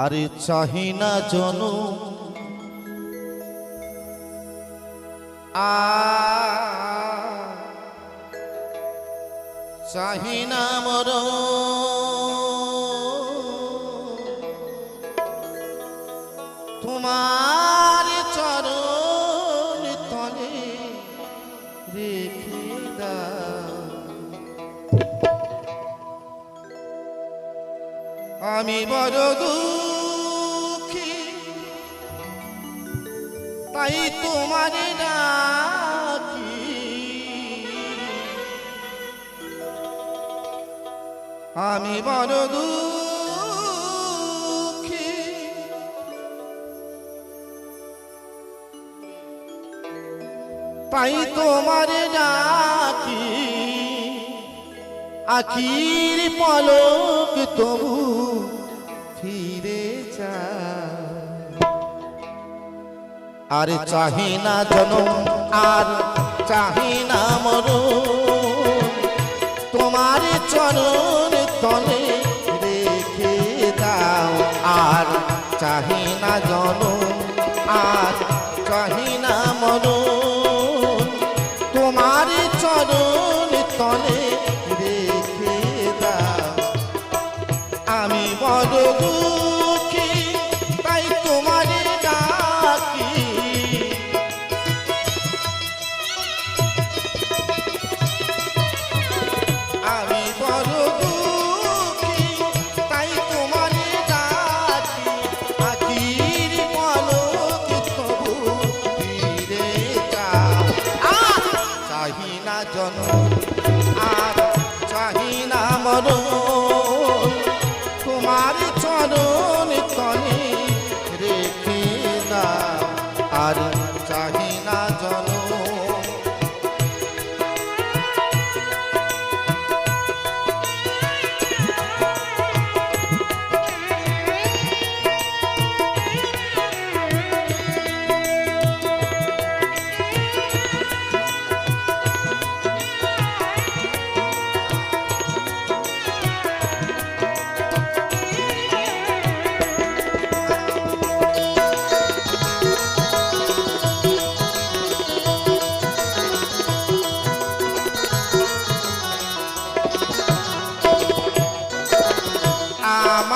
আর চাহি না জনু। চাহি না মর। তোমার চরণ তলে রেখে আমি বড় দুঃখী তোমার আমি বড় দুঃখী। তাই তোমার ডাকি। আখির পলক তবু ফিরে যা আর চাহি না জনম, আর চাহি না মরু তোমার চরণ তলে রেখে দাও, আর চাহি না জনম, আর চরণ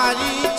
મારી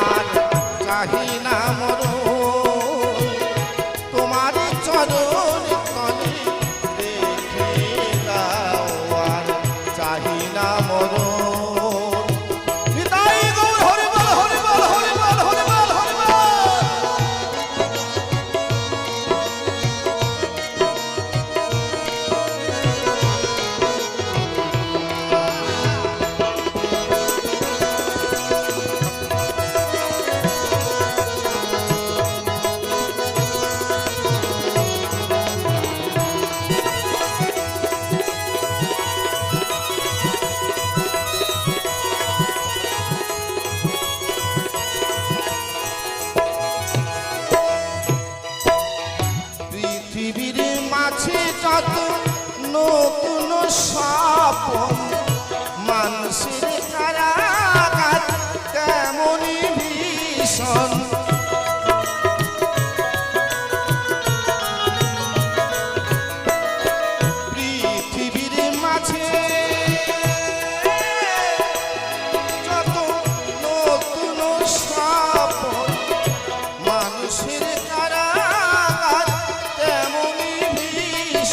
আর চাহি না মরণ।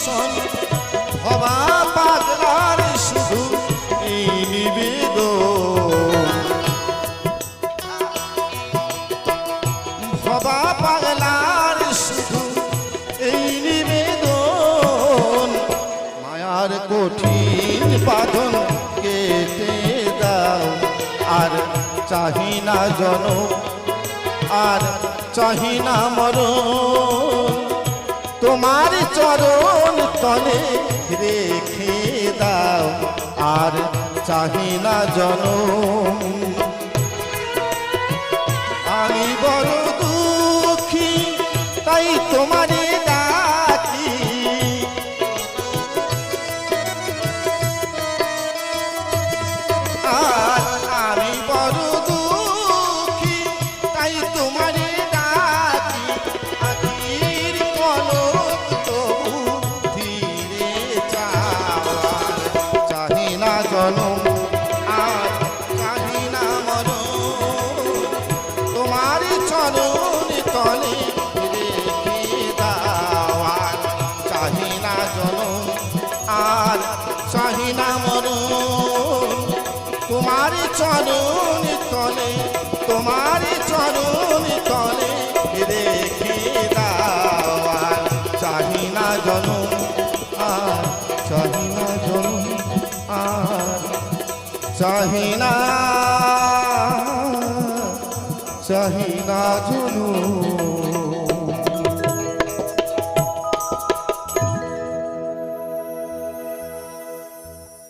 ভীষণ হবা পাগলার শুধু এই নিবেদ হবা পাগলার শুধু এই মায়ার কঠিন কেটে দাও, আর চাহিনা জন আর চাহিনা মরণ। তোমার চরো তলে রেখে দাও আর চাহি না জনম চরণ তলে রেখে দাওয়ার চাহি না আর চাহি না মরণ। তোমার চরণ তলে, তোমার চরণ তলে রেখে দাওয়ার চাহি না জনম, আর চাহি না জনম, আর চাহি না চাহি না জনম